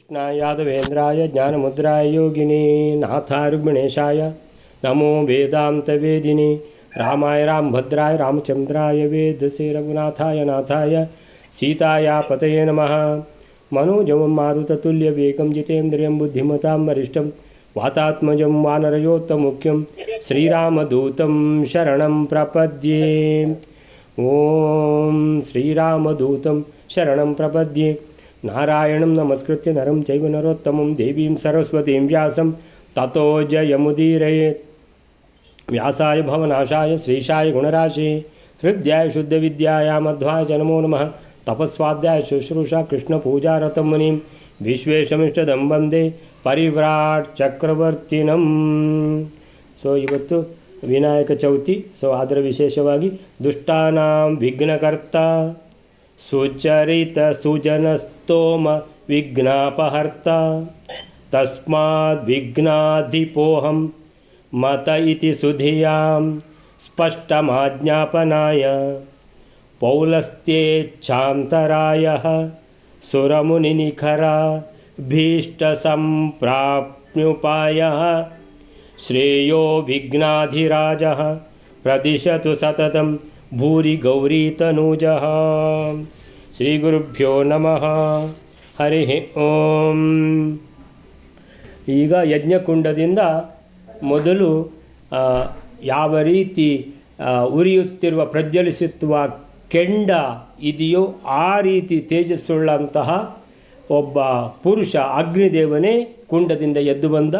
कृष्णायादवेन्द्राय ज्ञानमुद्राय योगिनी नाथाय रुक्मिणेशाय नमो वेदान्तवेदिनि रामाय रामभद्राय रामचन्द्राय वेदसे रघुनाथाय नाथाय सीताया पतये नमः। मनोजवं मारुततुल्यवेगं बुद्धिमतां वरिष्ठं वातात्मजं वानरयोत्तमुख्यं श्रीरामदूतं शरणं प्रपद्ये। ॐ श्रीरामदूतं शरणं प्रपद्ये। నారాయణం నమస్కృత్య నరం చైవ నరోత్తమం దేవీం సరస్వతీం వ్యాసం. తతో జయముదీరయేత్ వ్యాసాయ భవనాశాయ శ్రీషాయ గుణరాశి. హృద్యాయ శుద్ధ విద్యాయా మధ్వాయ నమో నమ. తపస్వాధ్యాయ శుశ్రూష కృష్ణ పూజారతం ముని. ವಿಶ್ವೇಶಮಿಷ್ಟದಂ ಬಂದೆ ಪರಿವ್ರಾಟ್ ಚಕ್ರವರ್ತಿನಂ ಸೊ ಇವತ್ತು ವಿನಾಯಕ ಚೌತಿ ಸೊ ಅದರ ವಿಶೇಷವಾಗಿ ದುಷ್ಟಾನಾಂ ವಿಘ್ನಕರ್ತ सुचरितसुजनस्तोम विघ्नापहर्ता। तस्माद्विघ्नाधिपोऽहं मत इति सुधियां स्पष्टमाज्ञापनाय। पौलस्त्येच्छान्तरायः सुरमुनिनिखरा भीष्टसंप्राप्नुपायः श्रेयो विघ्नाधिराजः प्रदिशतु सततं ಪ್ರದಿಶತು ಗೌರಿ ಭೂರಿ ಶ್ರೀ ಗುರುಭ್ಯೋ ನಮಃ. ಹರಿ ಓಂ. ಈಗ ಯಜ್ಞಕುಂಡದಿಂದ ಮೊದಲು ಯಾವ ರೀತಿ ಉರಿಯುತ್ತಿರುವ, ಪ್ರಜ್ವಲಿಸುತ್ತಿರುವ ಕೆಂಡ ಇದೆಯೋ ಆ ರೀತಿ ತೇಜಸ್ಸುಳ್ಳಂತಹ ಒಬ್ಬ ಪುರುಷ ಅಗ್ನಿದೇವನೇ ಕುಂಡದಿಂದ ಎದ್ದು ಬಂದ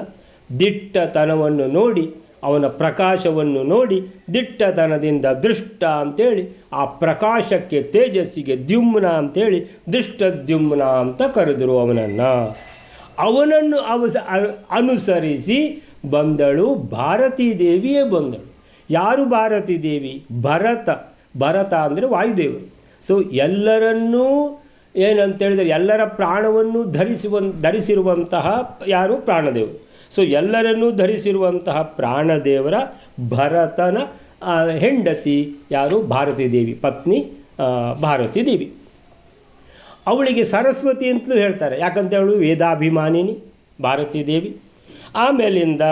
ದಿಟ್ಟತನವನ್ನು ನೋಡಿ ಅವನ ಪ್ರಕಾಶವನ್ನು ನೋಡಿ ದಿಟ್ಟತನದಿಂದ ದೃಷ್ಟ ಅಂತೇಳಿ, ಆ ಪ್ರಕಾಶಕ್ಕೆ ತೇಜಸ್ಸಿಗೆ ದ್ಯುಮ್ನ ಅಂತೇಳಿ ದೃಷ್ಟದ್ಯುಮ್ನ ಅಂತ ಕರೆದರು ಅವನನ್ನು. ಅವನನ್ನು ಅವಸ ಅನುಸರಿಸಿ ಬಂದಳು ಭಾರತೀ ದೇವಿಯೇ ಬಂದಳು. ಯಾರು ಭಾರತೀ ದೇವಿ? ಭರತ. ಭರತ ಅಂದರೆ ವಾಯುದೇವರು. ಸೊ ಎಲ್ಲರನ್ನೂ ಏನಂತೇಳಿದರೆ ಎಲ್ಲರ ಪ್ರಾಣವನ್ನು ಧರಿಸುವ ಧರಿಸಿರುವಂತಹ ಯಾರು? ಪ್ರಾಣದೇವರು. ಸೊ ಎಲ್ಲರನ್ನೂ ಧರಿಸಿರುವಂತಹ ಪ್ರಾಣದೇವರ ಭರತನ ಹೆಂಡತಿ ಯಾರು? ಭಾರತೀ ದೇವಿ, ಪತ್ನಿ ಭಾರತೀ ದೇವಿ. ಅವಳಿಗೆ ಸರಸ್ವತಿ ಅಂತಲೂ ಹೇಳ್ತಾರೆ. ಯಾಕಂತ ಹೇಳು? ವೇದಾಭಿಮಾನಿನಿ, ಭಾರತೀ ದೇವಿ. ಆಮೇಲಿಂದ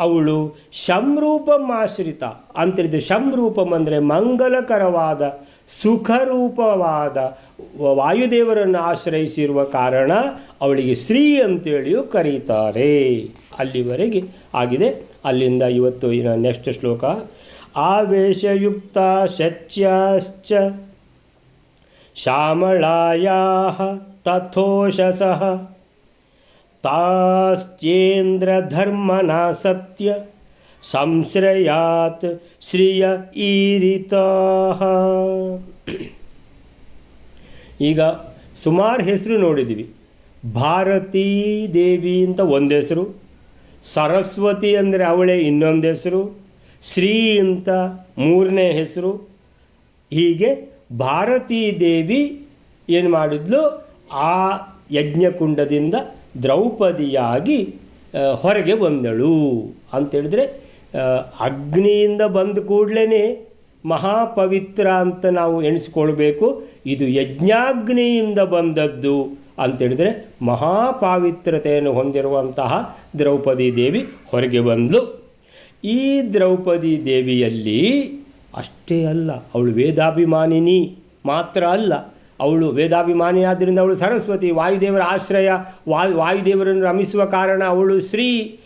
ಅವಳು ಶಂರೂಪಮಾಶ್ರಿತ ಅಂತೇಳಿದರೆ ಶಂರೂಪಂ ಅಂದರೆ ಮಂಗಲಕರವಾದ, ಸುಖರೂಪವಾದ ವಾಯುದೇವರನ್ನು ಆಶ್ರಯಿಸಿರುವ ಕಾರಣ ಅವಳಿಗೆ ಶ್ರೀ ಅಂತೇಳಿಯೂ ಕರೀತಾರೆ. ಅಲ್ಲಿವರೆಗೆ ಆಗಿದೆ. ಅಲ್ಲಿಂದ ಇವತ್ತು ನೆಕ್ಸ್ಟ್ ಶ್ಲೋಕ. ಆವೇಶಯುಕ್ತ ಶಚ್ಯಾಶ್ಚ ಶ್ಯಾಮಳಾಯ ತಥೋಷಸಃ ತಾಶ್ಚೇಂದ್ರಧರ್ಮನಾ ಸತ್ಯ ಸಂಶ್ರಯಾತ್ ಶ್ರೀಯ ಈರಿತ ಈಗ ಸುಮಾರು ಹೆಸರು ನೋಡಿದ್ದೀವಿ ಭಾರತೀ ದೇವಿ ಅಂತ ಒಂದು ಹೆಸರು, ಸರಸ್ವತಿ ಅಂದರೆ ಅವಳೇ ಇನ್ನೊಂದು ಹೆಸರು, ಶ್ರೀ ಅಂತ ಮೂರನೇ ಹೆಸರು. ಹೀಗೆ ಭಾರತೀ ದೇವಿ ಏನು ಮಾಡಿದ್ಲು? ಆ ಯಜ್ಞಕುಂಡದಿಂದ ದ್ರೌಪದಿಯಾಗಿ ಹೊರಗೆ ಬಂದಳು. ಅಂತೇಳಿದ್ರೆ ಅಗ್ನಿಯಿಂದ ಬಂದ ಕೂಡಲೇ ಮಹಾಪವಿತ್ರ ಅಂತ ನಾವು ಎಣಿಸ್ಕೊಳ್ಬೇಕು. ಇದು ಯಜ್ಞಾಗ್ನಿಯಿಂದ ಬಂದದ್ದು ಅಂತೇಳಿದರೆ, ಮಹಾಪಾವಿತ್ರತೆಯನ್ನು ಹೊಂದಿರುವಂತಹ ದ್ರೌಪದಿ ದೇವಿ ಹೊರಗೆ ಬಂದಳು ಈ ದ್ರೌಪದಿ ದೇವಿಯಲ್ಲಿ ಅಷ್ಟೇ ಅಲ್ಲ, ಅವಳು ವೇದಾಭಿಮಾನಿನಿ ಮಾತ್ರ ಅಲ್ಲ. ಅವಳು ವೇದಾಭಿಮಾನಿ ಆದ್ದರಿಂದ ಅವಳು ಸರಸ್ವತಿ, ವಾಯುದೇವರ ಆಶ್ರಯ ವಾಯು ವಾಯುದೇವರನ್ನು ರಮಿಸುವ ಕಾರಣ ಅವಳು ಶ್ರೀ,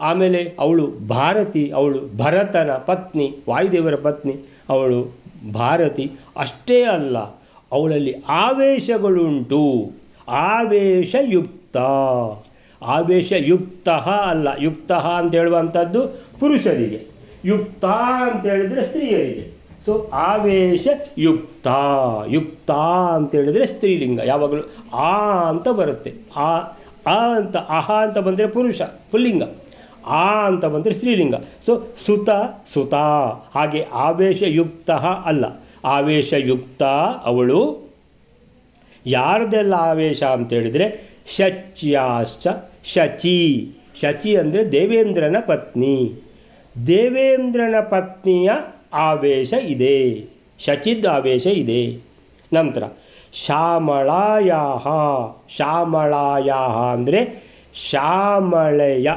ಆಮೇಲೆ ಅವಳು ಭಾರತಿ, ಅವಳು ಭರತನ ಪತ್ನಿ, ವಾಯುದೇವರ ಪತ್ನಿ, ಅವಳು ಭಾರತಿ. ಅಷ್ಟೇ ಅಲ್ಲ, ಅವಳಲ್ಲಿ ಆವೇಶಗಳುಂಟು. ಆವೇಶಯುಕ್ತ. ಆವೇಶಯುಕ್ತ ಅಲ್ಲ, ಯುಕ್ತ ಅಂತ ಹೇಳುವಂಥದ್ದು ಪುರುಷರಿಗೆ. ಯುಕ್ತ ಅಂತ ಹೇಳಿದರೆ ಸ್ತ್ರೀಯರಿಗೆ. ಸೊ ಆವೇಶ ಯುಕ್ತ ಯುಕ್ತ ಅಂತ ಹೇಳಿದರೆ ಸ್ತ್ರೀಲಿಂಗ, ಯಾವಾಗಲೂ ಆ ಅಂತ ಬರುತ್ತೆ. ಆ ಆ ಅಂತ, ಅಹ ಅಂತ ಬಂದರೆ ಪುರುಷ, ಪುಲ್ಲಿಂಗ. ಆ ಅಂತ ಬಂದರೆ ಸ್ತ್ರೀಲಿಂಗ. ಸೊ ಸುತ ಸುತ, ಹಾಗೆ ಆವೇಶಯುಕ್ತ ಅಲ್ಲ. ಆವೇಶಯುಕ್ತ ಅವಳು ಯಾರದೆಲ್ಲ ಆವೇಶ ಅಂತ ಹೇಳಿದರೆ ಶಚ್ಯಾಶ್ಚ, ಶಚಿ. ಶಚಿ ಅಂದರೆ ದೇವೇಂದ್ರನ ಪತ್ನಿ. ದೇವೇಂದ್ರನ ಪತ್ನಿಯ ಆವೇಶ ಇದೆ, ಶಚಿದ್ ಆವೇಶ ಇದೆ. ನಂತರ ಶ್ಯಾಮಳಾಯಾಹ ಶ್ಯಾಮಳಾಯಾಹ ಅಂದರೆ ಶ್ಯಾಮಳೆಯ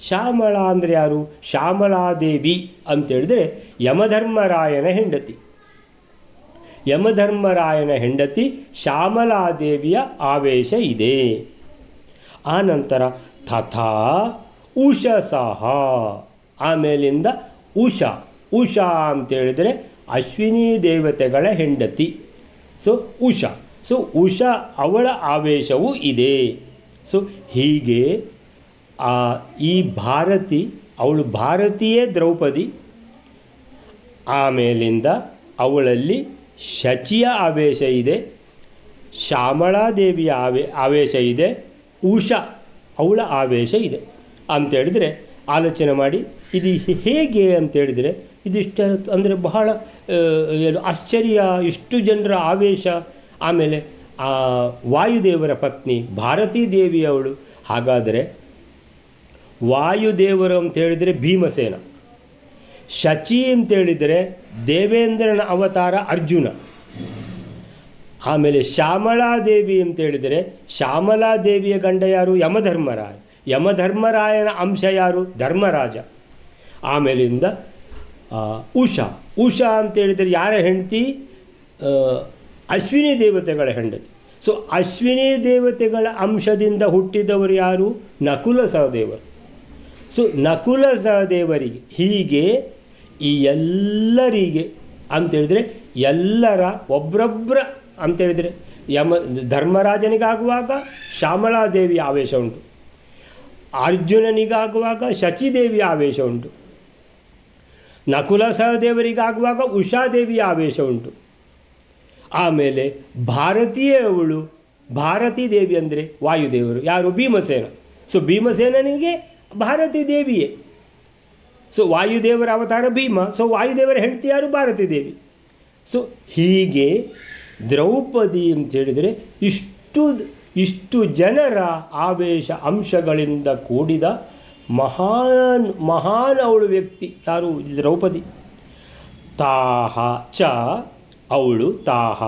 ಶ್ಯಾಮಳ ಅಂದರೆ ಯಾರು? ಶ್ಯಾಮಳಾದೇವಿ ಅಂತೇಳಿದ್ರೆ ಯಮಧರ್ಮರಾಯನ ಹೆಂಡತಿ. ಯಮಧರ್ಮರಾಯನ ಹೆಂಡತಿ ಶ್ಯಾಮಲಾದೇವಿಯ ಆವೇಶ ಇದೆ. ಆನಂತರ ತಥಾ ಉಷಸಹ ಆಮೇಲಿಂದ ಉಷಾ. ಉಷಾ ಅಂತೇಳಿದರೆ ಅಶ್ವಿನಿ ದೇವತೆಗಳ ಹೆಂಡತಿ. ಸೊ ಉಷಾ. ಸೊ ಉಷಾ ಅವಳ ಆವೇಶವೂ ಇದೆ. ಸೊ ಹೀಗೆ ಈ ಭಾರತಿ, ಅವಳು ಭಾರತೀಯೇ ದ್ರೌಪದಿ, ಆಮೇಲಿಂದ ಅವಳಲ್ಲಿ ಶಚಿಯ ಆವೇಶ ಇದೆ ಶ್ಯಾಮಳಾದೇವಿಯ ಆವೇ, ಆವೇಶ ಇದೆ, ಉಷಾ ಅವಳ ಆವೇಶ ಇದೆ. ಅಂತೇಳಿದರೆ ಆಲೋಚನೆ ಮಾಡಿ, ಇದು ಹೇಗೆ ಅಂತೇಳಿದರೆ ಇದಿಷ್ಟ ಅಂದರೆ ಬಹಳ ಏನು ಆಶ್ಚರ್ಯ, ಇಷ್ಟು ಜನರ ಆವೇಶ. ಆಮೇಲೆ, ಆ, ವಾಯುದೇವರ ಪತ್ನಿ ಭಾರತೀ ದೇವಿಯವಳು ಹಾಗಾದರೆ, ವಾಯುದೇವರು ಅಂತ ಹೇಳಿದರೆ ಭೀಮಸೇನ. ಶಚಿ ಅಂತೇಳಿದರೆ ದೇವೇಂದ್ರನ ಅವತಾರ ಅರ್ಜುನ. ಆಮೇಲೆ ಶ್ಯಾಮಳಾದೇವಿ ಅಂತೇಳಿದರೆ ಶ್ಯಾಮಲಾದೇವಿಯ ಗಂಡ ಯಾರು? ಯಮಧರ್ಮರಾಯ. ಯಮಧರ್ಮರಾಯನ ಅಂಶ ಯಾರು? ಧರ್ಮರಾಜ. ಆಮೇಲಿಂದ ಉಷಾ. ಉಷಾ ಅಂತೇಳಿದರೆ ಯಾರ ಹೆಂಡತಿ ಅಶ್ವಿನಿ ದೇವತೆಗಳ ಹೆಂಡತಿ. ಸೊ ಅಶ್ವಿನಿ ದೇವತೆಗಳ ಅಂಶದಿಂದ ಹುಟ್ಟಿದವರು ಯಾರು? ನಕುಲ ಸಹದೇವರು. ಸೊ ನಕುಲ ಸಹದೇವರಿಗೆ ಹೀಗೆ ಈ ಎಲ್ಲರಿಗೆ ಅಂತೇಳಿದರೆ ಎಲ್ಲರ ಒಬ್ಬರೊಬ್ಬರ ಅಂತೇಳಿದರೆ ಯಮ, ಧರ್ಮರಾಜನಿಗಾಗುವಾಗ ಶ್ಯಾಮಲಾದೇವಿ ಆವೇಶ ಉಂಟು. ಅರ್ಜುನನಿಗಾಗುವಾಗ ಶಚಿದೇವಿಯ ಆವೇಶ ಉಂಟು. ನಕುಲ ಸಹದೇವರಿಗಾಗುವಾಗ ಉಷಾದೇವಿಯ ಆವೇಶ ಉಂಟು. ಆಮೇಲೆ ಭಾರತೀಯ ಅವಳು ಭಾರತೀ ದೇವಿ ಅಂದರೆ ವಾಯುದೇವರು, ಯಾರು? ಭೀಮಸೇನ. ಸೊ ಭೀಮಸೇನನಿಗೆ ಭಾರತೀ ದೇವಿಯೇ ಸೊ ವಾಯುದೇವರ ಅವತಾರ ಭೀಮ. ಸೊ ವಾಯುದೇವರ ಹೆಂಡತಿ ಯಾರು? ಭಾರತೀ ದೇವಿ ಸೊ ಹೀಗೆ ದ್ರೌಪದಿ ಅಂತ ಹೇಳಿದರೆ ಇಷ್ಟು ಇಷ್ಟು ಜನರ ಆವೇಶ ಅಂಶಗಳಿಂದ ಕೂಡಿದ ಮಹಾನ್ ಮಹಾನ್ ಅವಳು ವ್ಯಕ್ತಿ. ಯಾರು? ದ್ರೌಪದಿ. ತಾಹ ಚ, ಅವಳು ತಾಹ.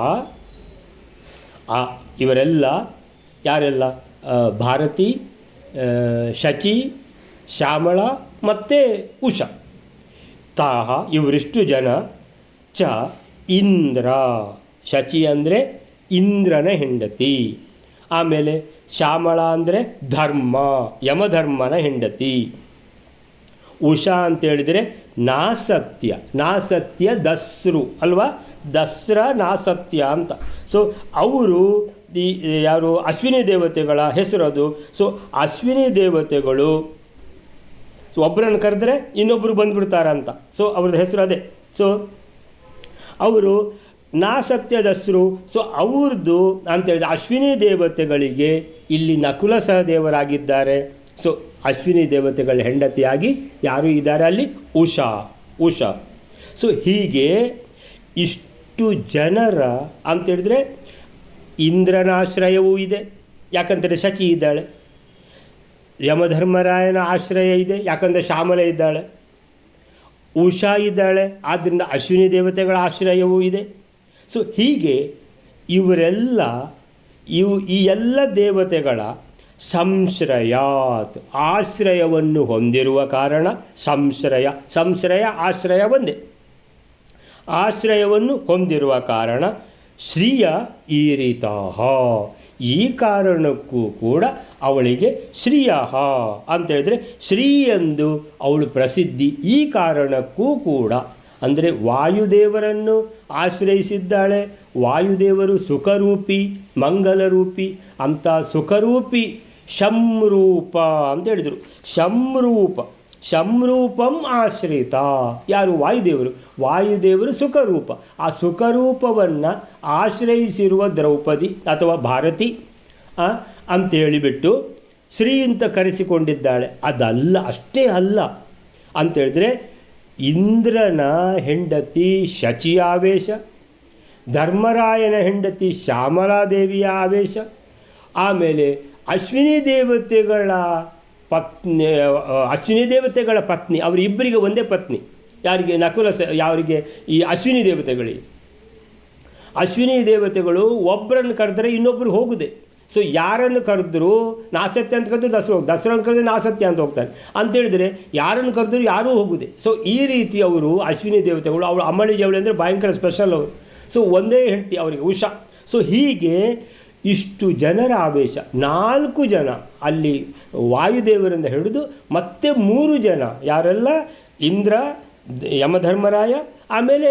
ಆ, ಇವರೆಲ್ಲ ಯಾರೆಲ್ಲ? ಭಾರತಿ ಶಚಿ, ಶ್ಯಾಮಳ ಮತ್ತು ಉಷಾ. ತಾಹ ಇವರಿಷ್ಟು ಜನ. ಚ, ಇಂದ್ರ. ಶಚಿ ಅಂದರೆ ಇಂದ್ರನ ಹೆಂಡತಿ. ಆಮೇಲೆ ಶ್ಯಾಮಳ ಅಂದರೆ ಧರ್ಮ, ಯಮಧರ್ಮನ ಹೆಂಡತಿ. ಉಷಾ ಅಂತ ಹೇಳಿದರೆ ನಾಸತ್ಯ ನಾಸತ್ಯ ದಸ್ರು ಅಲ್ವಾ? ದಸ್ರ, ನಾಸತ್ಯ ಅಂತ. ಸೊ ಅವರು ಈ ಯಾರು? ಅಶ್ವಿನಿ ದೇವತೆಗಳ ಹೆಸರು ಅದು. ಸೊ ಅಶ್ವಿನಿ ದೇವತೆಗಳು ಸೊ ಒಬ್ಬರನ್ನು ಕರೆದ್ರೆ ಇನ್ನೊಬ್ಬರು ಬಂದ್ಬಿಡ್ತಾರಂತ. ಸೊ ಅವ್ರದ್ದು ಹೆಸರು ಅದೇ. ಸೊ ಅವರು ನಾಸತ್ಯದಸ್ರು ಸೊ ಅವ್ರದ್ದು ಅಂತೇಳಿದ್ರೆ ಅಶ್ವಿನಿ ದೇವತೆಗಳಿಗೆ ಇಲ್ಲಿ ನಕುಲ ಸಹದೇವರಾಗಿದ್ದಾರೆ ಸೊ ಅಶ್ವಿನಿ ದೇವತೆಗಳ ಹೆಂಡತಿಯಾಗಿ ಯಾರು ಇದ್ದಾರೆ ಅಲ್ಲಿ? ಉಷಾ ಉಷಾ. ಸೊ ಹೀಗೆ ಇಷ್ಟು ಜನರ ಅಂತೇಳಿದ್ರೆ ಇಂದ್ರನ ಆಶ್ರಯವೂ ಇದೆ, ಯಾಕಂದರೆ ಶಚಿ ಇದ್ದಾಳೆ. ಯಮಧರ್ಮರಾಯನ ಆಶ್ರಯ ಇದೆ, ಯಾಕಂದರೆ ಶ್ಯಾಮಲ ಇದ್ದಾಳೆ. ಉಷಾ ಇದ್ದಾಳೆ ಆದ್ದರಿಂದ ಅಶ್ವಿನಿ ದೇವತೆಗಳ ಆಶ್ರಯವೂ ಇದೆ. ಸೊ ಹೀಗೆ ಇವರೆಲ್ಲ, ಇವು ಈ ಎಲ್ಲ ದೇವತೆಗಳ ಸಂಶ್ರಯಾತ್, ಆಶ್ರಯವನ್ನು ಹೊಂದಿರುವ ಕಾರಣ ಸಂಶ್ರಯ ಸಂಶ್ರಯ, ಆಶ್ರಯ ಒಂದೇ. ಆಶ್ರಯವನ್ನು ಹೊಂದಿರುವ ಕಾರಣ ಶ್ರೀಯ ಈರಿತಾಹ. ಈ ಕಾರಣಕ್ಕೂ ಕೂಡ ಅವಳಿಗೆ ಶ್ರೀಯಃ ಅಂತೇಳಿದರೆ ಶ್ರೀ ಎಂದು ಅವಳು ಪ್ರಸಿದ್ಧಿ ಈ ಕಾರಣಕ್ಕೂ ಕೂಡ ಅಂದರೆ ವಾಯುದೇವರನ್ನು ಆಶ್ರಯಿಸಿದ್ದಾಳೆ. ವಾಯುದೇವರು ಸುಖರೂಪಿ, ಮಂಗಲರೂಪಿ, ಅಂತ ಸುಖರೂಪಿ ಶಂರೂಪ ಅಂತ ಹೇಳಿದರು. ಶಂರೂಪ ಶಂರೂಪಂ ಆಶ್ರಿತ. ಯಾರು? ವಾಯುದೇವರು. ವಾಯುದೇವರು ಸುಖರೂಪ. ಆ ಸುಖರೂಪವನ್ನು ಆಶ್ರಯಿಸಿರುವ ದ್ರೌಪದಿ ಅಥವಾ ಭಾರತಿ ಅಂತ ಅಂತೇಳಿಬಿಟ್ಟು ಶ್ರೀ ಅಂತ ಕರೆಸಿಕೊಂಡಿದ್ದಾಳೆ. ಅದಲ್ಲ, ಅಷ್ಟೇ ಅಲ್ಲ. ಅಂತೇಳಿದ್ರೆ ಇಂದ್ರನ ಹೆಂಡತಿ ಶಚಿಯ ಆವೇಶ ಧರ್ಮರಾಯನ ಹೆಂಡತಿ ಶ್ಯಾಮಲಾದೇವಿಯ ಆವೇಶ, ಆಮೇಲೆ ಅಶ್ವಿನಿ ದೇವತೆಗಳ ಪತ್ನಿ, ಅಶ್ವಿನಿ ದೇವತೆಗಳ ಪತ್ನಿ, ಅವರಿಬ್ಬರಿಗೆ ಒಂದೇ ಪತ್ನಿ. ಯಾರಿಗೆ? ನಕುಲ ಸ, ಯಾರಿಗೆ? ಈ ಅಶ್ವಿನಿ ದೇವತೆಗಳಿಗೆ. ಅಶ್ವಿನಿ ದೇವತೆಗಳು ಒಬ್ಬರನ್ನು ಕರೆದರೆ ಇನ್ನೊಬ್ಬರು ಹೋಗುದೆ. ಸೊ ಯಾರನ್ನು ಕರೆದ್ರು ನಾಸತ್ಯ ಅಂತ ಕರೆದು ದಸರಾ ದಸರಾನ ಕರೆದ್ರೆ ನಾಸತ್ಯ ಅಂತ ಹೋಗ್ತಾರೆ. ಅಂತ ಹೇಳಿದರೆ ಯಾರನ್ನು ಕರೆದ್ರು ಯಾರೂ ಹೋಗುದೆ ಸೊ ಈ ರೀತಿ ಅವರು ಅಶ್ವಿನಿ ದೇವತೆಗಳು ಅವರು ಅಮಳಿ ಜವಳಿ ಅಂದರೆ ಭಯಂಕರ ಸ್ಪೆಷಲ್ ಅವರು. ಸೊ ಒಂದೇ ಹೆಂಡತಿ ಅವರಿಗೆ, ಉಷಾ. ಸೊ ಹೀಗೆ ಇಷ್ಟು ಜನರ ಆವೇಶ. ನಾಲ್ಕು ಜನ ಅಲ್ಲಿ ವಾಯುದೇವರಿಂದ ಹಿಡಿದು ಮತ್ತೆ ಮೂರು ಜನ ಯಾರೆಲ್ಲ? ಇಂದ್ರ ಯಮಧರ್ಮರಾಯ, ಆಮೇಲೆ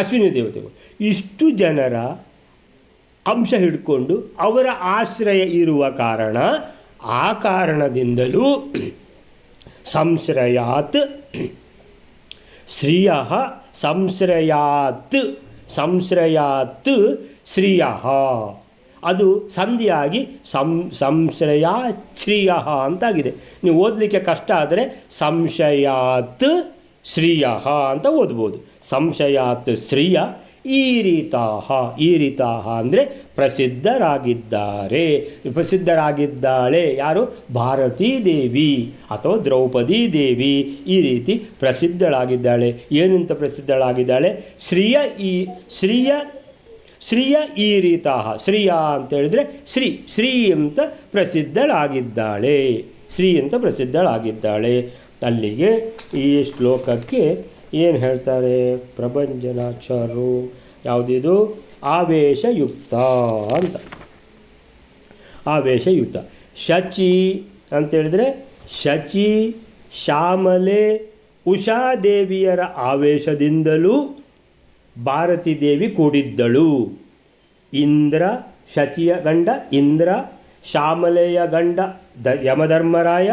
ಅಶ್ವಿನಿ ದೇವತೆಗಳು. ಇಷ್ಟು ಜನರ ಅಂಶ ಹಿಡ್ಕೊಂಡು ಅವರ ಆಶ್ರಯ ಇರುವ ಕಾರಣ ಆ ಕಾರಣದಿಂದಲೂ ಸಂಶ್ರಯಾತ್ ಶ್ರಿಯ ಸಂಶ್ರಯಾತ್ ಸಂಶ್ರಯಾತ್ ಶ್ರಿಯ ಅದು ಸಂಧಿಯಾಗಿ ಸಂ ಸಂಶ್ರಯ ಶ್ರಿಯ ಅಂತಾಗಿದೆ. ನೀವು ಓದಲಿಕ್ಕೆ ಕಷ್ಟ ಆದರೆ ಸಂಶಯಾತ್ ಶ್ರಿಯ ಅಂತ ಓದ್ಬೋದು. ಸಂಶಯಾತ್ ಶ್ರಿಯ ಈರಿತಾಹ ರೀತಾಹ ಅಂದರೆ ಪ್ರಸಿದ್ಧರಾಗಿದ್ದಾರೆ. ಪ್ರಸಿದ್ಧರಾಗಿದ್ದಾಳೆ ಯಾರು? ಭಾರತೀ ದೇವಿ ಅಥವಾ ದ್ರೌಪದಿ ದೇವಿ. ಈ ರೀತಿ ಪ್ರಸಿದ್ಧಳಾಗಿದ್ದಾಳೆ. ಏನಂತ ಪ್ರಸಿದ್ಧಳಾಗಿದ್ದಾಳೆ? ಶ್ರೀಯ ಈ, ಶ್ರೀಯ ಶ್ರೀಯ ಈ ರೀತಾಹ ಶ್ರೀಯ ಅಂತ ಹೇಳಿದರೆ ಶ್ರೀ ಶ್ರೀ ಅಂತ ಪ್ರಸಿದ್ಧಳಾಗಿದ್ದಾಳೆ. ಶ್ರೀ ಅಂತ ಪ್ರಸಿದ್ಧಳಾಗಿದ್ದಾಳೆ. ಅಲ್ಲಿಗೆ ಈ ಶ್ಲೋಕಕ್ಕೆ ಏನು ಹೇಳ್ತಾರೆ? ಪ್ರಭಂಜನಾಚಾರ್ಯರು ಯಾವುದಿದು? ಆವೇಶಯುಕ್ತ ಅಂತ. ಆವೇಶಯುಕ್ತ. ಶಚಿ ಅಂತೇಳಿದರೆ ಶಚಿ, ಶ್ಯಾಮಲೆ, ಉಷಾದೇವಿಯರ ಆವೇಶದಿಂದಲೂ ಭಾರತಿ ದೇವಿ ಕೂಡಿದ್ದಳು. ಇಂದ್ರ ಶಚಿಯ ಗಂಡ ಇಂದ್ರ, ಶ್ಯಾಮಲೆಯ ಗಂಡ ದ ಯಮಧರ್ಮರಾಯ,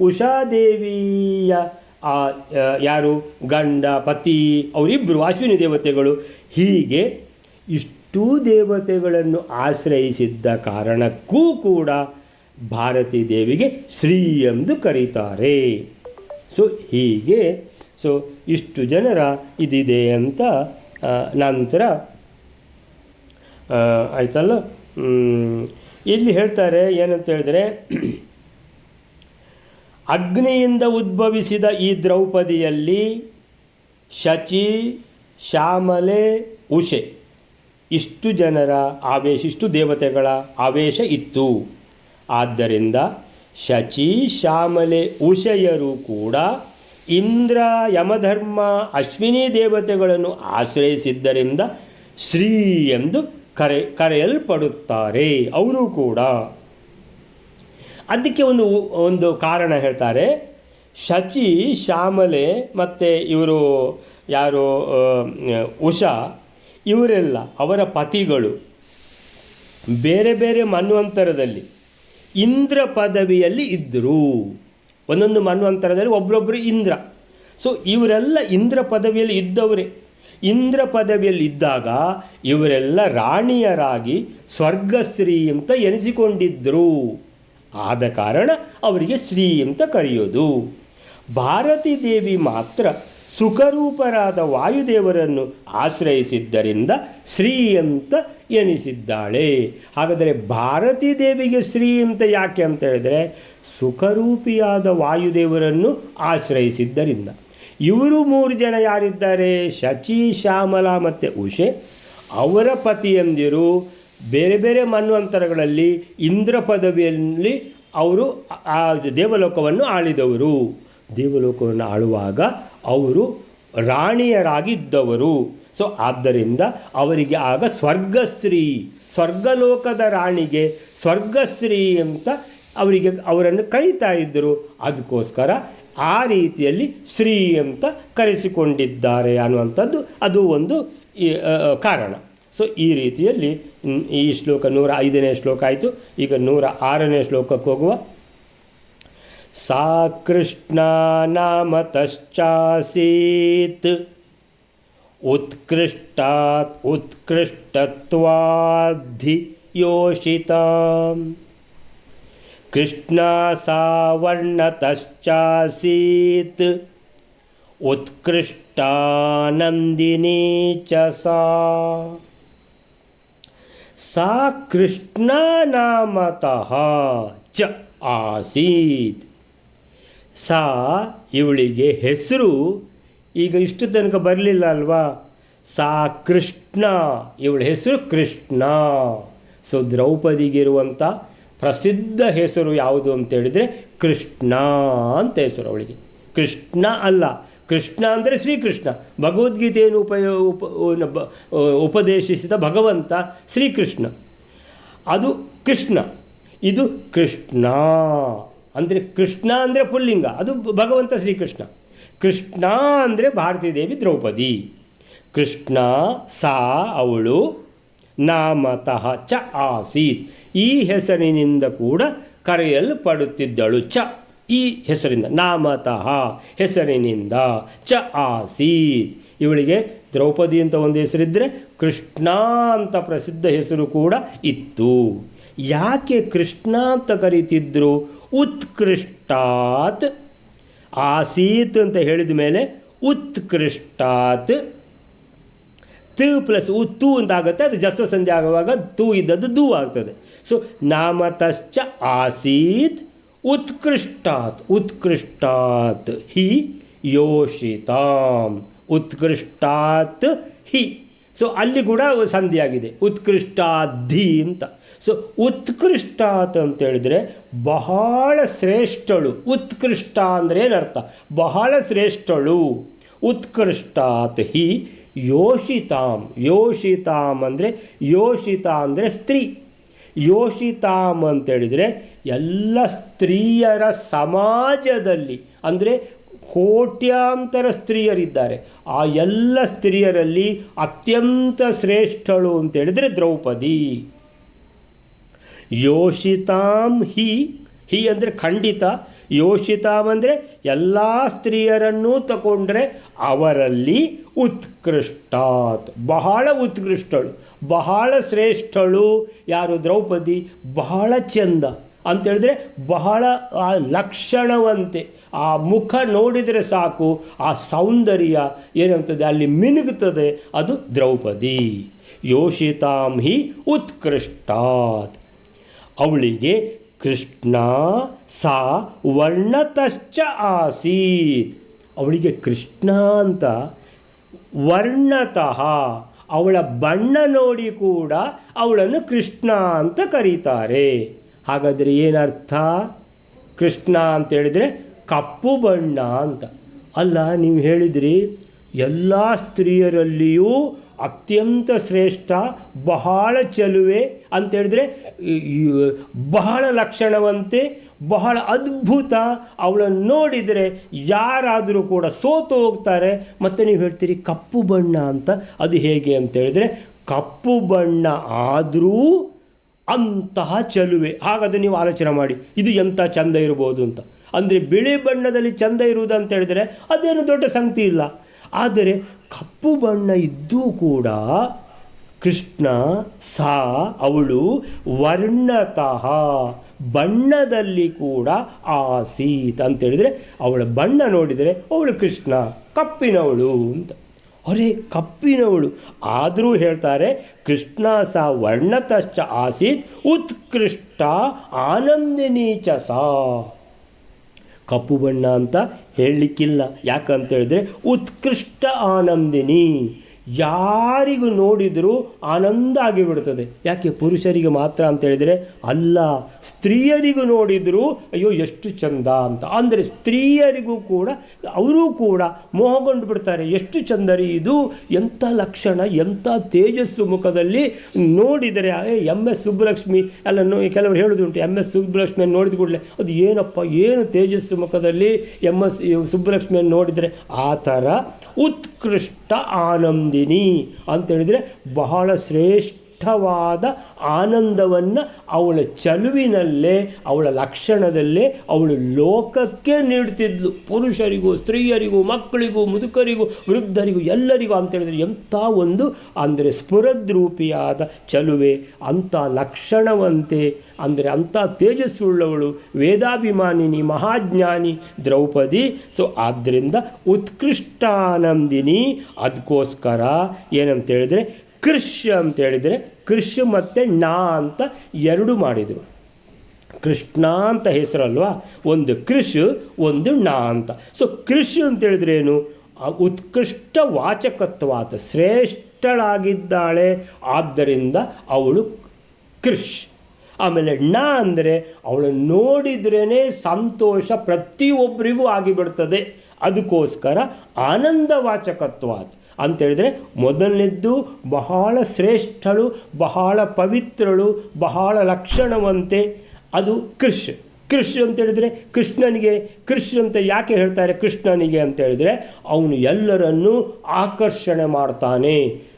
ಉಷಾದೇವಿಯ ಆ, ಯಾರು? ಗಂಡ ಪತಿ ಅವರಿಬ್ಬರು ಅಶ್ವಿನಿ ದೇವತೆಗಳು. ಹೀಗೆ ಇಷ್ಟು ದೇವತೆಗಳನ್ನು ಆಶ್ರಯಿಸಿದ್ದ ಕಾರಣಕ್ಕೂ ಕೂಡ ಭಾರತೀ ದೇವಿಗೆ ಶ್ರೀ ಎಂದು ಕರೀತಾರೆ. ಸೊ ಹೀಗೆ ಸೊ ಇಷ್ಟು ಜನರ ಇದಿದೆ ಅಂತ ನಂತರ ಆಯ್ತಲ್ಲ? ಇಲ್ಲಿ ಹೇಳ್ತಾರೆ ಏನಂತ ಹೇಳಿದ್ರೆ ಅಗ್ನಿಯಿಂದ ಉದ್ಭವಿಸಿದ ಈ ದ್ರೌಪದಿಯಲ್ಲಿ ಶಚಿ, ಶ್ಯಾಮಲೆ, ಉಷೆ. ಇಷ್ಟು ಜನರ ಆವೇಶ, ಇಷ್ಟು ದೇವತೆಗಳ ಆವೇಶ ಇತ್ತು. ಆದ್ದರಿಂದ ಶಚಿ, ಶ್ಯಾಮಲೆ, ಉಷೆಯರು ಕೂಡ ಇಂದ್ರ, ಯಮಧರ್ಮ, ಅಶ್ವಿನಿ ದೇವತೆಗಳನ್ನು ಆಶ್ರಯಿಸಿದ್ದರಿಂದ ಶ್ರೀ ಎಂದು ಕರೆ, ಕರೆಯಲ್ಪಡುತ್ತಾರೆ. ಅವರು ಕೂಡ ಅದಕ್ಕೆ ಒಂದು ಒಂದು ಕಾರಣ ಹೇಳ್ತಾರೆ. ಶಚಿ, ಶ್ಯಾಮಲೆ ಮತ್ತು ಇವರು ಯಾರು ಉಷಾ, ಇವರೆಲ್ಲ ಅವರ ಪತಿಗಳು. ಬೇರೆ ಬೇರೆ ಮನ್ವಂತರದಲ್ಲಿ ಇಂದ್ರ ಪದವಿಯಲ್ಲಿ ಇದ್ದರು ಒಂದೊಂದು ಮನ್ವಂತರದಲ್ಲಿ ಒಬ್ಬರೊಬ್ಬರು ಇಂದ್ರ. ಸೊ ಇವರೆಲ್ಲ ಇಂದ್ರ ಪದವಿಯಲ್ಲಿ ಇದ್ದವರೇ. ಇಂದ್ರ ಪದವಿಯಲ್ಲಿ ಇದ್ದಾಗ ಇವರೆಲ್ಲ ರಾಣಿಯರಾಗಿ ಸ್ವರ್ಗಶ್ರೀ ಅಂತ ಎನಿಸಿಕೊಂಡಿದ್ದರು ಆದ ಕಾರಣ ಅವರಿಗೆ ಶ್ರೀ ಅಂತ ಕರೆಯೋದು. ಭಾರತೀ ದೇವಿ ಮಾತ್ರ ಸುಖರೂಪರಾದ ವಾಯುದೇವರನ್ನು ಆಶ್ರಯಿಸಿದ್ದರಿಂದ ಶ್ರೀ ಅಂತ ಎನಿಸಿದ್ದಾಳೆ. ಹಾಗಾದರೆ ಭಾರತೀ ದೇವಿಗೆ ಶ್ರೀ ಅಂತ ಯಾಕೆ ಅಂತ ಹೇಳಿದರೆ ಸುಖರೂಪಿಯಾದ ವಾಯುದೇವರನ್ನು ಆಶ್ರಯಿಸಿದ್ದರಿಂದ. ಇವರು ಮೂರು ಜನ ಯಾರಿದ್ದಾರೆ? ಶಚಿ, ಶ್ಯಾಮಲ ಮತ್ತು ಉಷೆ. ಅವರ ಪತಿಯಂದಿರು ಬೇರೆ ಬೇರೆ ಮನ್ವಂತರಗಳಲ್ಲಿ ಇಂದ್ರ ಪದವಿಯಲ್ಲಿ ಅವರು ಆ ದೇವಲೋಕವನ್ನು ಆಳಿದವರು. ದೇವಲೋಕವನ್ನು ಆಳುವಾಗ ಅವರು ರಾಣಿಯರಾಗಿದ್ದವರು. ಸೊ ಆದ್ದರಿಂದ ಅವರಿಗೆ ಆಗ ಸ್ವರ್ಗಶ್ರೀ, ಸ್ವರ್ಗಲೋಕದ ರಾಣಿಗೆ ಸ್ವರ್ಗಶ್ರೀ ಅಂತ ಅವರಿಗೆ ಅವರನ್ನು ಕರೀತಾ ಇದ್ದರು. ಅದಕ್ಕೋಸ್ಕರ ಆ ರೀತಿಯಲ್ಲಿ ಶ್ರೀ ಅಂತ ಕರೆಸಿಕೊಂಡಿದ್ದಾರೆ ಅನ್ನುವಂಥದ್ದು ಅದು ಒಂದು ಕಾರಣ. ಸೊ ಈ ರೀತಿಯಲ್ಲಿ ಈ ಶ್ಲೋಕ ನೂರ ಐದನೇ ಶ್ಲೋಕ ಆಯಿತು. ಈಗ ನೂರ ಆರನೇ ಶ್ಲೋಕಕ್ಕೆ ಹೋಗುವ. ಸಾ ಕೃಷ್ಣ ನಾಮತಶ್ಚಾಸೀತ್ ಉತ್ಕೃಷ್ಟಾತ್ ಉತ್ಕೃಷ್ಟತ್ವಾಧಿ ಯೋಷಿತಾ. ಕೃಷ್ಣ ಸಾವರ್ಣತಶ್ಚಾಸೀತ್ ಉತ್ಕೃಷ್ಟಾನಂದಿನಿ ಚ ಸಾ. ಸಾ ಕೃಷ್ಣನಾಮತಃ ಚ ಆಸೀತ್ ಸಾ ಇವಳಿಗೆ ಹೆಸರು ಈಗ ಇಷ್ಟು ತನಕ ಬರಲಿಲ್ಲ ಅಲ್ವಾ? ಸಾ ಕೃಷ್ಣ, ಇವಳ ಹೆಸರು ಕೃಷ್ಣ. ಸೊ ದ್ರೌಪದಿಗಿರುವಂಥ ಪ್ರಸಿದ್ಧ ಹೆಸರು ಯಾವುದು ಅಂತ ಹೇಳಿದರೆ ಕೃಷ್ಣ ಅಂತ ಹೆಸರು ಅವಳಿಗೆ. ಕೃಷ್ಣ ಅಲ್ಲ ಕೃಷ್ಣ ಅಂದರೆ ಶ್ರೀಕೃಷ್ಣ. ಭಗವದ್ಗೀತೆಯನ್ನು ಉಪಯೋ, ಉಪ ಉಪದೇಶಿಸಿದ ಭಗವಂತ ಶ್ರೀಕೃಷ್ಣ. ಅದು ಕೃಷ್ಣ. ಇದು ಕೃಷ್ಣ. ಅಂದರೆ ಕೃಷ್ಣ ಅಂದರೆ ಪುಲ್ಲಿಂಗ. ಅದು ಭಗವಂತ ಶ್ರೀಕೃಷ್ಣ. ಕೃಷ್ಣ ಅಂದರೆ ಭಾರತೀ ದೇವಿ ದ್ರೌಪದಿ. ಕೃಷ್ಣ ಸಾ, ಅವಳು ನಾಮತಃ ಚ, ಆಸೀತ್. ಈ ಹೆಸರಿನಿಂದ ಕೂಡ ಕರೆಯಲ್ಪಡುತ್ತಿದ್ದಳು ಚ. ಈ ಹೆಸರಿಂದ ನಾಮತಃ ಹೆಸರಿನಿಂದ ಚ ಆಸೀತ್. ಇವಳಿಗೆ ದ್ರೌಪದಿ ಅಂತ ಒಂದು ಹೆಸರಿದ್ದರೆ ಕೃಷ್ಣ ಅಂತ ಪ್ರಸಿದ್ಧ ಹೆಸರು ಕೂಡ ಇತ್ತು. ಯಾಕೆ ಕೃಷ್ಣ ಅಂತ ಕರೀತಿದ್ರು? ಉತ್ಕೃಷ್ಟಾತ್. ಆಸೀತ್ ಅಂತ ಹೇಳಿದ ಮೇಲೆ ಉತ್ಕೃಷ್ಟಾತ್. ತು ಪ್ಲಸ್ ಉ ತು ಅಂತ ಆಗುತ್ತೆ, ಅದು ಜಸ್ವ ಸಂಧಿ ಆಗುವಾಗ ತು ಇದ್ದದ್ದು ದು ಆಗ್ತದೆ. ಸೊ ನಾಮತಶ್ಚ ಆಸೀತ್. ಉತ್ಕೃಷ್ಟಾತ್ ಉತ್ಕೃಷ್ಟಾತ್ ಹಿ ಯೋಷಿತಾಂ. ಉತ್ಕೃಷ್ಟಾತ್ ಹಿ. ಸೊ ಅಲ್ಲಿ ಕೂಡ ಸಂಧಿಯಾಗಿದೆ ಉತ್ಕೃಷ್ಟಾಧಿ ಅಂತ. ಸೊ ಉತ್ಕೃಷ್ಟಾತ್ ಅಂತ ಹೇಳಿದ್ರೆ ಬಹಳ ಶ್ರೇಷ್ಠಳು. ಉತ್ಕೃಷ್ಟ ಅಂದರೆ ಏನರ್ಥ? ಬಹಳ ಶ್ರೇಷ್ಠಳು. ಉತ್ಕೃಷ್ಟಾತ್ ಹಿ ಯೋಷಿತಾಂ. ಯೋಷಿತಾಂ ಅಂದರೆ ಯೋಷಿತ ಅಂದರೆ ಸ್ತ್ರೀ. ಯೋಷಿತಾಂ ಅಂತೇಳಿದರೆ ಎಲ್ಲ ಸ್ತ್ರೀಯರ ಸಮಾಜದಲ್ಲಿ, ಅಂದರೆ ಕೋಟ್ಯಾಂತರ ಸ್ತ್ರೀಯರಿದ್ದಾರೆ. ಆ ಎಲ್ಲ ಸ್ತ್ರೀಯರಲ್ಲಿ ಅತ್ಯಂತ ಶ್ರೇಷ್ಠಳು ಅಂತ ಹೇಳಿದರೆ ದ್ರೌಪದಿ. ಯೋಷಿತಾಂ ಹಿ ಹಿ ಅಂದರೆ ಖಂಡಿತ. ಯೋಷಿತಾಂ ಅಂದರೆ ಎಲ್ಲ ಸ್ತ್ರೀಯರನ್ನೂ ತಗೊಂಡ್ರೆ ಅವರಲ್ಲಿ ಉತ್ಕೃಷ್ಟಾತ್. ಬಹಳ ಉತ್ಕೃಷ್ಟಳು. ಬಹಳ ಶ್ರೇಷ್ಠಳು ಯಾರು? ದ್ರೌಪದಿ. ಬಹಳ ಚೆಂದ. ಅಂತೇಳಿದ್ರೆ ಬಹಳ ಆ ಲಕ್ಷಣವಂತೆ, ಆ ಮುಖ ನೋಡಿದರೆ ಸಾಕು, ಆ ಸೌಂದರ್ಯ ಏನಂತದೆ, ಅಲ್ಲಿ ಮಿನುಗುತ್ತದೆ, ಅದು ದ್ರೌಪದಿ. ಯೋಷಿತಾಂ ಹಿ ಉತ್ಕೃಷ್ಟಾತ್. ಅವಳಿಗೆ ಕೃಷ್ಣ, ಸಾ ವರ್ಣತಶ್ಚ ಆಸೀತ್. ಅವಳಿಗೆ ಕೃಷ್ಣ ಅಂತ ವರ್ಣತಃ. ಅವಳ ಬಣ್ಣ ನೋಡಿ ಕೂಡ ಅವಳನ್ನು ಕೃಷ್ಣ ಅಂತ ಕರೀತಾರೆ. ಹಾಗಾದರೆ ಏನರ್ಥ? ಕೃಷ್ಣ ಅಂತ ಹೇಳಿದರೆ ಕಪ್ಪು ಬಣ್ಣ ಅಂತ. ಅಲ್ಲ, ನೀವು ಹೇಳಿದ್ರಿ, ಎಲ್ಲ ಸ್ತ್ರೀಯರಲ್ಲಿಯೂ ಅತ್ಯಂತ ಶ್ರೇಷ್ಠ, ಬಹಳ ಚೆಲುವೆ ಅಂತೇಳಿದ್ರೆ ಬಹಳ ಲಕ್ಷಣವಂತೆ, ಬಹಳ ಅದ್ಭುತ ಅವಳನ್ನು ನೋಡಿದರೆ ಯಾರಾದರೂ ಕೂಡ ಸೋತು ಹೋಗ್ತಾರೆ. ಮತ್ತು ನೀವು ಹೇಳ್ತೀರಿ, ಕಪ್ಪು ಬಣ್ಣ ಅಂತ. ಅದು ಹೇಗೆ ಅಂತ ಹೇಳಿದ್ರೆ, ಕಪ್ಪು ಬಣ್ಣ ಆದರೂ ಅಂತಹ ಚೆಲುವೆ. ಹಾಗಾದರೆ ನೀವು ಆಲೋಚನೆ ಮಾಡಿ, ಇದು ಎಂಥ ಚಂದ ಇರ್ಬೋದು ಅಂತ. ಅಂದರೆ ಬಿಳಿ ಬಣ್ಣದಲ್ಲಿ ಚಂದ ಇರುವುದು ಅಂತ ಹೇಳಿದರೆ ಅದೇನು ದೊಡ್ಡ ಸಂಗತಿ ಇಲ್ಲ. ಆದರೆ ಕಪ್ಪು ಬಣ್ಣ ಇದ್ದೂ ಕೂಡ ಕೃಷ್ಣ, ಸಾ, ಅವಳು ವರ್ಣತಃ ಬಣ್ಣದಲ್ಲಿ ಕೂಡ ಆಸೀತ್ ಅಂತೇಳಿದರೆ ಅವಳ ಬಣ್ಣ ನೋಡಿದರೆ ಅವಳು ಕೃಷ್ಣ, ಕಪ್ಪಿನವಳು ಅಂತ. ಅರೆ ಕಪ್ಪಿನವಳು ಆದರೂ ಹೇಳ್ತಾರೆ, ಕೃಷ್ಣ ಸ ವರ್ಣತಶ್ಚ ಆಸೀತ್, ಉತ್ಕೃಷ್ಟ ಆನಂದಿನಿ ಚ ಸಾ. ಕಪ್ಪು ಬಣ್ಣ ಅಂತ ಹೇಳಲಿಕ್ಕಿಲ್ಲ. ಯಾಕಂತ ಹೇಳಿದ್ರೆ, ಉತ್ಕೃಷ್ಟ ಆನಂದಿನಿ. ಯಾರಿಗೂ ನೋಡಿದರೂ ಆನಂದ ಆಗಿಬಿಡ್ತದೆ ಯಾಕೆ ಪುರುಷರಿಗೆ ಮಾತ್ರ ಅಂತ ಹೇಳಿದರೆ, ಅಲ್ಲ, ಸ್ತ್ರೀಯರಿಗೂ ನೋಡಿದರೂ, ಅಯ್ಯೋ, ಎಷ್ಟು ಚಂದ ಅಂತ. ಅಂದರೆ ಸ್ತ್ರೀಯರಿಗೂ ಕೂಡ, ಅವರೂ ಕೂಡ ಮೋಹಗೊಂಡು ಬಿಡ್ತಾರೆ. ಎಷ್ಟು ಚಂದರಿ ಇದು? ಎಂಥ ಲಕ್ಷಣ, ಎಂಥ ತೇಜಸ್ಸು ಮುಖದಲ್ಲಿ ನೋಡಿದರೆ ಎಂ ಎಸ್ ಸುಬ್ಬಲಕ್ಷ್ಮಿ, ಎಲ್ಲ ನೋ, ಕೆಲವರು ಹೇಳೋದುಂಟು ಎಂ ಎಸ್ ಸುಬ್ಬಲಕ್ಷ್ಮಿಯನ್ನು ನೋಡಿದ ಕೂಡಲೇ, ಅದು ಏನಪ್ಪ, ಏನು ತೇಜಸ್ಸು ಮುಖದಲ್ಲಿ ಎಂ ಎಸ್, ಸುಬ್ಬಲಕ್ಷ್ಮಿಯನ್ನು ನೋಡಿದರೆ, ಆ ಥರ ಉತ್ಕೃಷ್ಟ ಆನಂದಿನಿ ಅಂತ ಹೇಳಿದರೆ ಬಹಳ ಶ್ರೇಷ್ಠವಾದ ಆನಂದವನ್ನು ಅವಳ ಚಲುವಿನಲ್ಲೇ, ಅವಳ ಲಕ್ಷಣದಲ್ಲೇ ಅವಳು ಲೋಕಕ್ಕೆ ನೀಡ್ತಿದ್ಲು. ಪುರುಷರಿಗೂ, ಸ್ತ್ರೀಯರಿಗೂ, ಮಕ್ಕಳಿಗೂ, ಮುದುಕರಿಗೂ, ವೃದ್ಧರಿಗೂ, ಎಲ್ಲರಿಗೂ ಅಂತ ಹೇಳಿದರೆ ಎಂಥ ಒಂದು ಅಂದರೆ ಸ್ಫುರದ್ರೂಪಿಯಾದ ಚಲುವೆ, ಅಂಥ ಲಕ್ಷಣವಂತೆ ಅಂದರೆ ಅಂಥ ತೇಜಸ್ಸುಳ್ಳವಳು, ವೇದಾಭಿಮಾನಿನಿ, ಮಹಾಜ್ಞಾನಿ, ದ್ರೌಪದಿ. ಸೊ ಆದ್ದರಿಂದ ಉತ್ಕೃಷ್ಟಾನಂದಿನಿ ಅದಕ್ಕೋಸ್ಕರ ಏನಂತ ಹೇಳಿದರೆ ಕೃಷ್ ಅಂತ ಹೇಳಿದರೆ ಕೃಷ್ ಮತ್ತು ನಾ ಅಂತ ಎರಡು ಮಾಡಿದರು. ಕೃಷ್ಣ ಅಂತ ಹೆಸರಲ್ವಾ? ಒಂದು ಕೃಷ್, ಒಂದು ನಾ ಅಂತ. ಸೊ ಕೃಷ್ ಅಂತ ಹೇಳಿದ್ರೆ ಏನು ಉತ್ಕೃಷ್ಟ ವಾಚಕತ್ವಾತ ಶ್ರೇಷ್ಠಳಾಗಿದ್ದಾಳೆ. ಆದ್ದರಿಂದ ಅವಳು ಕೃಷ್. ಆಮೇಲೆ ಣ ಅಂದರೆ ಅವಳನ್ನು ನೋಡಿದ್ರೇ ಸಂತೋಷ ಪ್ರತಿಯೊಬ್ಬರಿಗೂ ಆಗಿಬಿಡ್ತದೆ. ಅದಕ್ಕೋಸ್ಕರ ಆನಂದವಾಚಕತ್ವಾತ್ ಅಂತೇಳಿದರೆ ಮೊದಲನೇದ್ದು ಬಹಳ ಶ್ರೇಷ್ಠಳು, ಬಹಳ ಪವಿತ್ರಳು, ಬಹಳ ಲಕ್ಷಣವಂತೆ ಅದು ಕೃಷ್. ಕೃಷ್ ಅಂತ ಹೇಳಿದರೆ ಕೃಷ್ಣನಿಗೆ, ಕೃಷ್ ಅಂತ ಯಾಕೆ ಹೇಳ್ತಾರೆ ಕೃಷ್ಣನಿಗೆ ಅಂತ ಹೇಳಿದರೆ ಅವನು ಎಲ್ಲರನ್ನೂ ಆಕರ್ಷಣೆ ಮಾಡ್ತಾನೆ.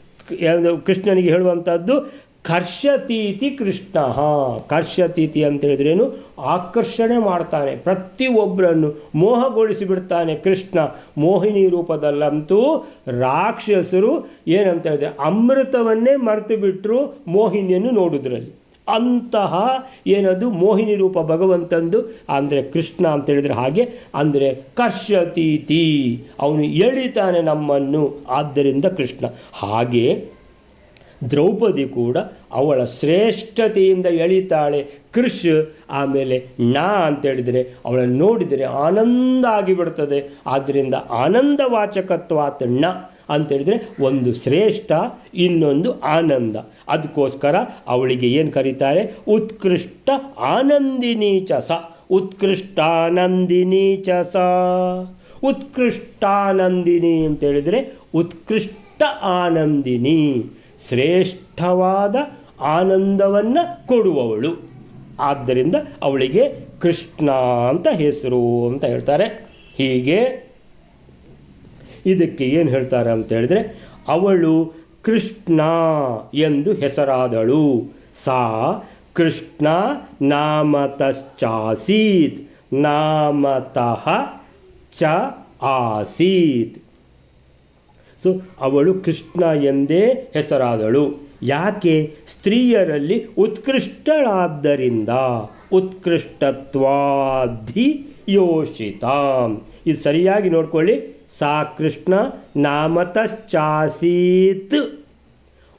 ಕೃಷ್ಣನಿಗೆ ಹೇಳುವಂಥದ್ದು ಕರ್ಷತೀತಿ ಕೃಷ್ಣ. ಕರ್ಷತೀತಿ ಅಂತ ಹೇಳಿದ್ರೇನು ಆಕರ್ಷಣೆ ಮಾಡ್ತಾನೆ. ಪ್ರತಿಯೊಬ್ಬರನ್ನು ಮೋಹಗೊಳಿಸಿಬಿಡ್ತಾನೆ ಕೃಷ್ಣ. ಮೋಹಿನಿ ರೂಪದಲ್ಲಂತೂ ರಾಕ್ಷಸರು ಏನಂತ ಹೇಳಿದ್ರೆ ಅಮೃತವನ್ನೇ ಮರೆತು ಬಿಟ್ಟರು ಮೋಹಿನಿಯನ್ನು ನೋಡಿದ್ರಲ್ಲಿ. ಅಂತಹ ಏನದು? ಮೋಹಿನಿ ರೂಪ ಭಗವಂತಂದು. ಅಂದರೆ ಕೃಷ್ಣ ಅಂತ ಹೇಳಿದ್ರೆ ಹಾಗೆ. ಅಂದರೆ ಕರ್ಷತೀತಿ. ಅವನು ಎಳಿತಾನೆ ನಮ್ಮನ್ನು. ಆದ್ದರಿಂದ ಕೃಷ್ಣ. ಹಾಗೆ ದ್ರೌಪದಿ ಕೂಡ ಅವಳ ಶ್ರೇಷ್ಠತೆಯಿಂದ ಎಳಿತಾಳೆ. ಕೃಷ್ ಆಮೇಲೆ ನಾ ಅಂತೇಳಿದರೆ ಅವಳನ್ನು ನೋಡಿದರೆ ಆನಂದ ಆಗಿಬಿಡ್ತದೆ. ಆದ್ದರಿಂದ ಆನಂದವಾಚಕತ್ವಾತ್ ಣ ಅಂತೇಳಿದರೆ ಒಂದು ಶ್ರೇಷ್ಠ, ಇನ್ನೊಂದು ಆನಂದ. ಅದಕ್ಕೋಸ್ಕರ ಅವಳಿಗೆ ಏನು ಕರೀತಾರೆ? ಉತ್ಕೃಷ್ಟ ಆನಂದಿನಿ ಚಸ ಉತ್ಕೃಷ್ಟಾನಂದಿನಿ ಚಸ ಉತ್ಕೃಷ್ಟಾನಂದಿನಿ ಅಂತೇಳಿದರೆ ಉತ್ಕೃಷ್ಟ ಆನಂದಿನಿ. ಶ್ರೇಷ್ಠವಾದ ಆನಂದವನ್ನು ಕೊಡುವವಳು. ಆದ್ದರಿಂದ ಅವಳಿಗೆ ಕೃಷ್ಣ ಅಂತ ಹೆಸರು ಅಂತ ಹೇಳ್ತಾರೆ. ಹೀಗೆ ಇದಕ್ಕೆ ಏನು ಹೇಳ್ತಾರೆ ಅಂತ ಹೇಳಿದ್ರೆ, ಅವಳು ಕೃಷ್ಣ ಎಂದು ಹೆಸರಾದಳು. ಸಾ ಕೃಷ್ಣ ನಾಮತಶ್ಚಾಸೀತ್, ನಾಮತಃ ಚ ಆಸೀತ್. ಸೊ ಅವಳು ಕೃಷ್ಣ ಎಂದೇ ಹೆಸರಾದಳು. ಯಾಕೆ? ಸ್ತ್ರೀಯರಲ್ಲಿ ಉತ್ಕೃಷ್ಟಳಾದ್ದರಿಂದ. ಉತ್ಕೃಷ್ಟತ್ವಾಧಿ ಯೋಷಿತ. ಇದು ಸರಿಯಾಗಿ ನೋಡ್ಕೊಳ್ಳಿ. ಸಾ ಕೃಷ್ಣ ನಾಮತಶ್ಚಾಸೀತ್.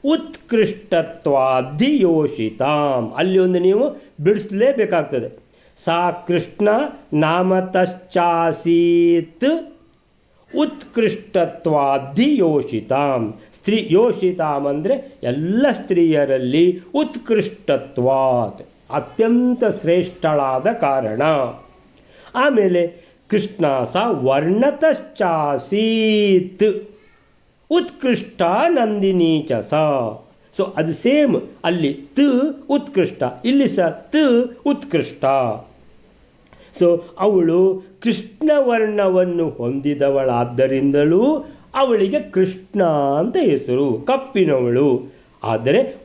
ಉತ್ಕೃಷ್ಟತ್ವಾಧಿ ಯೋಷಿತಾಂ. ಅಲ್ಲಿ ಒಂದು ನೀವು ಬಿಡಿಸಲೇಬೇಕಾಗ್ತದೆ. ಸಾ ಕೃಷ್ಣ ನಾಮತಶ್ಚಾಸೀತ್. ಉತ್ಕೃಷ್ಟತ್ವಾಧಿ ಯೋಷಿತಾಂ ಸ್ತ್ರೀ ಯೋಷಿತಾಂ ಅಂದರೆ ಎಲ್ಲ ಸ್ತ್ರೀಯರಲ್ಲಿ ಉತ್ಕೃಷ್ಟತ್ವಾತ್. ಅತ್ಯಂತ ಶ್ರೇಷ್ಠಳಾದ ಕಾರಣ. ಆಮೇಲೆ ಕೃಷ್ಣ ಸ ವರ್ಣತಶ್ಚಾಸೀತ್. ಉತ್ಕೃಷ್ಟ ನಂದಿನಿ ಚ ಸೊ. ಅದು ಸೇಮ್ ಅಲ್ಲಿ ತ ಉತ್ಕೃಷ್ಟ, ಇಲ್ಲಿ ಸ ತ ಉತ್ಕೃಷ್ಟ. ಸೊ ಅವಳು ಕೃಷ್ಣವರ್ಣವನ್ನು ಹೊಂದಿದವಳಾದ್ದರಿಂದಲೂ ಅವಳಿಗೆ ಕೃಷ್ಣ ಅಂತ ಹೆಸರು ಕಪ್ಪಿನವಳು. ಆದರೆ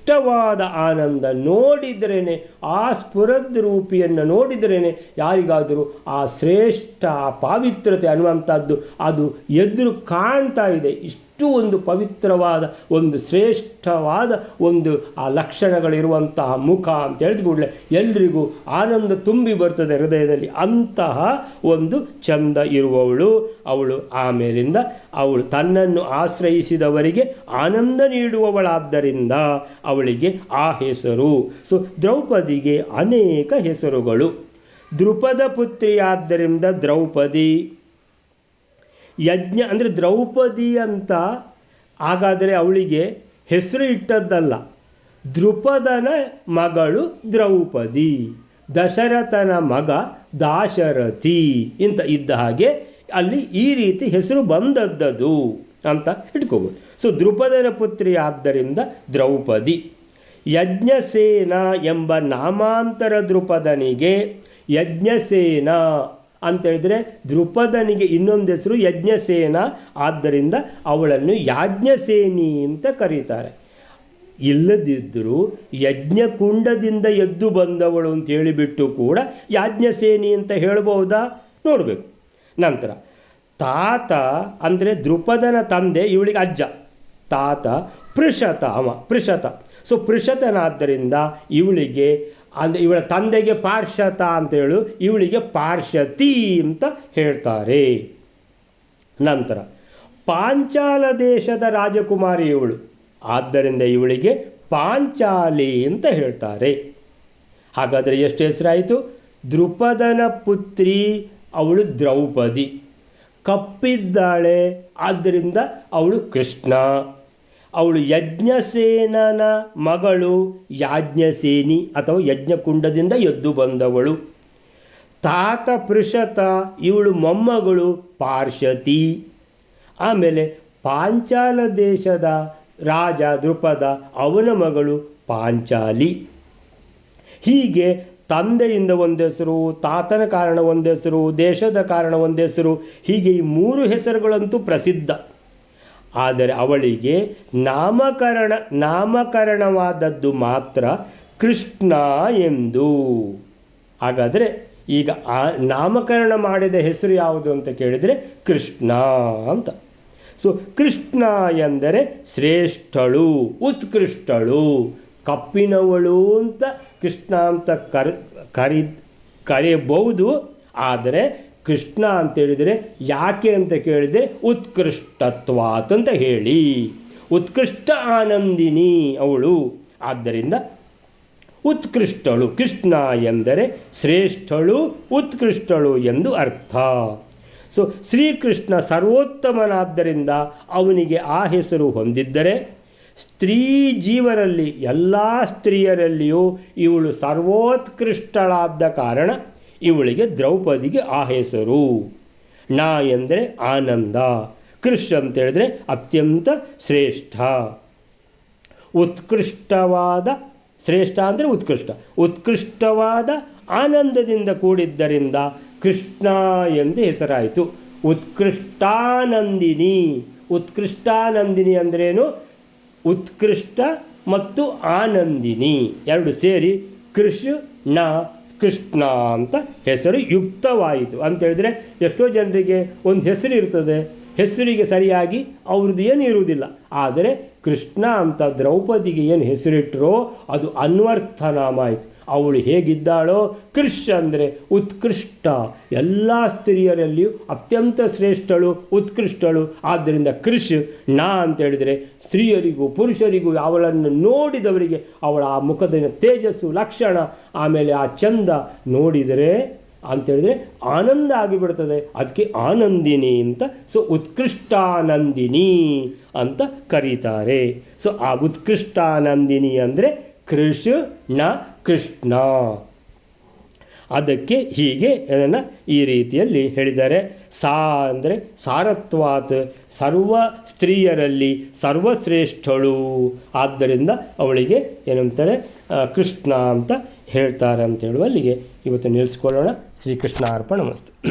ಉತ್ಕೃಷ್ಟವಾದ ಆನಂದ ನೋಡಿದ್ರೇ ಆ ಸ್ಫುರದ ರೂಪಿಯನ್ನು ನೋಡಿದ್ರೇ ಯಾರಿಗಾದರೂ ಆ ಶ್ರೇಷ್ಠ, ಆ ಪಾವಿತ್ರತೆ ಅನ್ನುವಂಥದ್ದು ಅದು ಎದುರು ಕಾಣ್ತಾ ಇದೆ. ಇಷ್ಟು ಒಂದು ಪವಿತ್ರವಾದ, ಒಂದು ಶ್ರೇಷ್ಠವಾದ ಒಂದು, ಆ ಲಕ್ಷಣಗಳಿರುವಂತಹ ಮುಖ ಅಂತ ಹೇಳಿದ ಕೂಡಲೇ ಎಲ್ರಿಗೂ ಆನಂದ ತುಂಬಿ ಬರ್ತದೆ ಹೃದಯದಲ್ಲಿ. ಅಂತಹ ಒಂದು ಚಂದ ಇರುವವಳು, ಅವಳು ಆಮೇಲಿಂದ ಅವಳು ತನ್ನನ್ನು ಆಶ್ರಯಿಸಿದವರಿಗೆ ಆನಂದ ನೀಡುವವಳಾದ್ದರಿಂದ ಅವಳಿಗೆ ಆ ಹೆಸರು. ಸೊ, ದ್ರೌಪದಿಗೆ ಅನೇಕ ಹೆಸರುಗಳು. ದೃಪದ ಪುತ್ರಿಯಾದ್ದರಿಂದ ದ್ರೌಪದಿ. ಯಜ್ಞ, ಅಂದರೆ ದ್ರೌಪದಿ ಅಂತ ಹಾಗಾದರೆ ಅವಳಿಗೆ ಹೆಸರು ಇಟ್ಟದ್ದಲ್ಲ. ದೃಪದನ ಮಗಳು ದ್ರೌಪದಿ. ದಶರಥನ ಮಗ ದಾಶರಥಿ ಅಂತ ಇದ್ದ ಹಾಗೆ ಅಲ್ಲಿ ಈ ರೀತಿ ಹೆಸರು ಬಂದದ್ದದು. ಅಂತ ಇಟ್ಕೋಬೋದು. ಸೊ ದ್ರುಪದನ ಪುತ್ರಿ ಆದ್ದರಿಂದ ದ್ರೌಪದಿ. ಯಜ್ಞಸೇನ ಎಂಬ ನಾಮಾಂತರ ದ್ರುಪದನಿಗೆ ಯಜ್ಞಸೇನ ಅಂತೇಳಿದರೆ ದ್ರುಪದನಿಗೆ ಇನ್ನೊಂದು ಹೆಸರು ಯಜ್ಞಸೇನ. ಆದ್ದರಿಂದ ಅವಳನ್ನು ಯಾಜ್ಞಸೇನಿ ಅಂತ ಕರೀತಾರೆ. ಇಲ್ಲದಿದ್ದರೂ ಯಜ್ಞಕುಂಡದಿಂದ ಎದ್ದು ಬಂದವಳು ಅಂತ ಹೇಳಿಬಿಟ್ಟು ಕೂಡ ಯಾಜ್ಞಸೇನಿ ಅಂತ ಹೇಳ್ಬೋದಾ? ನೋಡಬೇಕು. ನಂತರ ತಾತ ಅಂದರೆ ದೃಪದನ ತಂದೆ ಇವಳಿಗೆ ಅಜ್ಜ. ತಾತ ಪೃಷತ ಅವ, ಪೃಷತ. ಸೊ ಪೃಷತನಾದ್ದರಿಂದ ಇವಳಿಗೆ ಅಂದರೆ ಇವಳ ತಂದೆಗೆ ಪಾರ್ಷತ ಅಂತೇಳು ಇವಳಿಗೆ ಪಾರ್ಶತಿ ಅಂತ ಹೇಳ್ತಾರೆ. ನಂತರ, ಪಾಂಚಾಲ ದೇಶದ ರಾಜಕುಮಾರಿ ಇವಳು. ಆದ್ದರಿಂದ ಇವಳಿಗೆ ಪಾಂಚಾಲಿ ಅಂತ ಹೇಳ್ತಾರೆ. ಹಾಗಾದರೆ ಎಷ್ಟು ಹೆಸರಾಯಿತು? ದೃಪದನ ಪುತ್ರಿ, ಅವಳು ದ್ರೌಪದಿ. ಕಪ್ಪಿದ್ದಾಳೆ. ಆದ್ದರಿಂದ ಅವಳು ಕೃಷ್ಣ. ಅವಳು ಯಜ್ಞಸೇನನ ಮಗಳು ಯಾಜ್ಞಸೇನಿ ಅಥವಾ ಯಜ್ಞಕುಂಡದಿಂದ ಎದ್ದು ಬಂದವಳು. ತಾತ ಪೃಷತ ಇವಳು ಮೊಮ್ಮಗಳು ಪಾರ್ಶತಿ ಆಮೇಲೆ ಪಾಂಚಾಲ ದೇಶದ ರಾಜ ದೃಪದ, ಅವನ ಮಗಳು ಪಾಂಚಾಲಿ. ಹೀಗೆ ತಂದೆಯಿಂದ ಒಂದು ಹೆಸರು, ತಾತನ ಕಾರಣ ಒಂದು ಹೆಸರು, ದೇಶದ ಕಾರಣ ಒಂದು ಹೆಸರು, ಹೀಗೆ ಈ ಮೂರು ಹೆಸರುಗಳಂತೂ ಪ್ರಸಿದ್ಧ. ಆದರೆ ಅವಳಿಗೆ ನಾಮಕರಣ, ನಾಮಕರಣವಾದದ್ದು ಮಾತ್ರ ಕೃಷ್ಣ ಎಂದು. ಹಾಗಾದರೆ ಈಗ ಆ ನಾಮಕರಣ ಮಾಡಿದ ಹೆಸರು ಯಾವುದು ಅಂತ ಕೇಳಿದರೆ ಕೃಷ್ಣ ಅಂತ. ಸೊ ಕೃಷ್ಣ ಎಂದರೆ ಶ್ರೇಷ್ಠಳು, ಉತ್ಕೃಷ್ಟಳು. ಕಪ್ಪಿನವಳು ಅಂತ ಕೃಷ್ಣ ಅಂತ ಕರಿ ಕರಿ, ಕರೆಯಬಹುದು, ಆದರೆ ಕೃಷ್ಣ ಅಂತ ಹೇಳಿದರೆ ಯಾಕೆ ಅಂತ ಕೇಳಿದರೆ ಉತ್ಕೃಷ್ಟತ್ವಾತ್ ಅಂತ ಹೇಳಿ. ಉತ್ಕೃಷ್ಟ ಆನಂದಿನಿ ಅವಳು. ಆದ್ದರಿಂದ ಉತ್ಕೃಷ್ಟಳು ಕೃಷ್ಣ ಎಂದರೆ ಶ್ರೇಷ್ಠಳು ಉತ್ಕೃಷ್ಟಳು ಎಂದು ಅರ್ಥ. ಸೊ ಶ್ರೀಕೃಷ್ಣ ಸರ್ವೋತ್ತಮನಾದ್ದರಿಂದ ಅವನಿಗೆ ಆ ಹೆಸರು ಹೊಂದಿದ್ದರೆ ಸ್ತ್ರೀ ಜೀವರಲ್ಲಿ ಎಲ್ಲ ಸ್ತ್ರೀಯರಲ್ಲಿಯೂ ಇವಳು ಸರ್ವೋತ್ಕೃಷ್ಟಳಾದ ಕಾರಣ ಇವಳಿಗೆ ದ್ರೌಪದಿಗೆ ಆ ಹೆಸರು. ನಾ ಎಂದರೆ ಆನಂದ, ಕೃಷ್ ಅಂತ ಹೇಳಿದ್ರೆ ಅತ್ಯಂತ ಶ್ರೇಷ್ಠ. ಉತ್ಕೃಷ್ಟವಾದ, ಶ್ರೇಷ್ಠ ಅಂದರೆ ಉತ್ಕೃಷ್ಟ, ಉತ್ಕೃಷ್ಟವಾದ ಆನಂದದಿಂದ ಕೂಡಿದ್ದರಿಂದ ಕೃಷ್ಣ ಎಂದು ಹೆಸರಾಯಿತು. ಉತ್ಕೃಷ್ಟಾನಂದಿನಿ ಉತ್ಕೃಷ್ಟಾನಂದಿನಿ ಅಂದ್ರೇನು? ಉತ್ಕೃಷ್ಟ ಮತ್ತು ಆನಂದಿನಿ. ಎರಡು ಸೇರಿ ಕೃಷ್ಣ ಕೃಷ್ಣ ಅಂತ ಹೆಸರು ಯುಕ್ತವಾಯಿತು. ಅಂತ ಹೇಳಿದ್ರೆ ಎಷ್ಟೋ ಜನರಿಗೆ ಒಂದು ಹೆಸರು ಇರ್ತದೆ. ಹೆಸರಿಗೆ ಸರಿಯಾಗಿ ಅವ್ರದ್ದು ಏನು ಇರುವುದಿಲ್ಲ. ಆದರೆ ಕೃಷ್ಣ ಅಂತ ದ್ರೌಪದಿಗೆ ಏನು ಹೆಸರಿಟ್ಟರೋ ಅದು ಅನ್ವರ್ಥನಾಮ ಆಯಿತು ಅವಳು ಹೇಗಿದ್ದಾಳೋ ಕೃಷ್ ಅಂದರೆ ಉತ್ಕೃಷ್ಟ. ಎಲ್ಲ ಸ್ತ್ರೀಯರಲ್ಲಿಯೂ ಅತ್ಯಂತ ಶ್ರೇಷ್ಠಳು, ಉತ್ಕೃಷ್ಟಳು. ಆದ್ದರಿಂದ ಕೃಷ್, ನಾ ಅಂತ ಹೇಳಿದರೆ ಸ್ತ್ರೀಯರಿಗೂ ಪುರುಷರಿಗೂ ಅವಳನ್ನು ನೋಡಿದವರಿಗೆ ಅವಳ ಆ ಮುಖದ ತೇಜಸ್ಸು, ಲಕ್ಷಣ, ಆಮೇಲೆ ಆ ಚಂದ ನೋಡಿದರೆ ಅಂತೇಳಿದರೆ ಆನಂದ ಆಗಿಬಿಡ್ತದೆ. ಅದಕ್ಕೆ ಆನಂದಿನಿ ಅಂತ, ಸೊ ಉತ್ಕೃಷ್ಟಾನಂದಿನಿ ಅಂತ ಕರೀತಾರೆ. ಸೊ ಆ ಉತ್ಕೃಷ್ಟಾನಂದಿನಿ ಅಂದರೆ ಕೃಷ್ಣ ಕೃಷ್ಣ. ಅದಕ್ಕೆ ಹೀಗೆ ಅದನ್ನು ಈ ರೀತಿಯಲ್ಲಿ ಹೇಳಿದ್ದಾರೆ. ಸಾ ಅಂದರೆ ಸಾರತ್ವಾತ್, ಸರ್ವ ಸ್ತ್ರೀಯರಲ್ಲಿ ಸರ್ವಶ್ರೇಷ್ಠಳು. ಆದ್ದರಿಂದ ಅವಳಿಗೆ ಏನಂತಾರೆ ಕೃಷ್ಣ ಅಂತ ಹೇಳ್ತಾರೆ ಅಂತ ಹೇಳುವಲ್ಲಿಗೆ ಇವತ್ತು ನಿಲ್ಲಿಸ್ಕೊಳ್ಳೋಣ. ಶ್ರೀಕೃಷ್ಣ ಅರ್ಪಣ ಮಸ್ತು.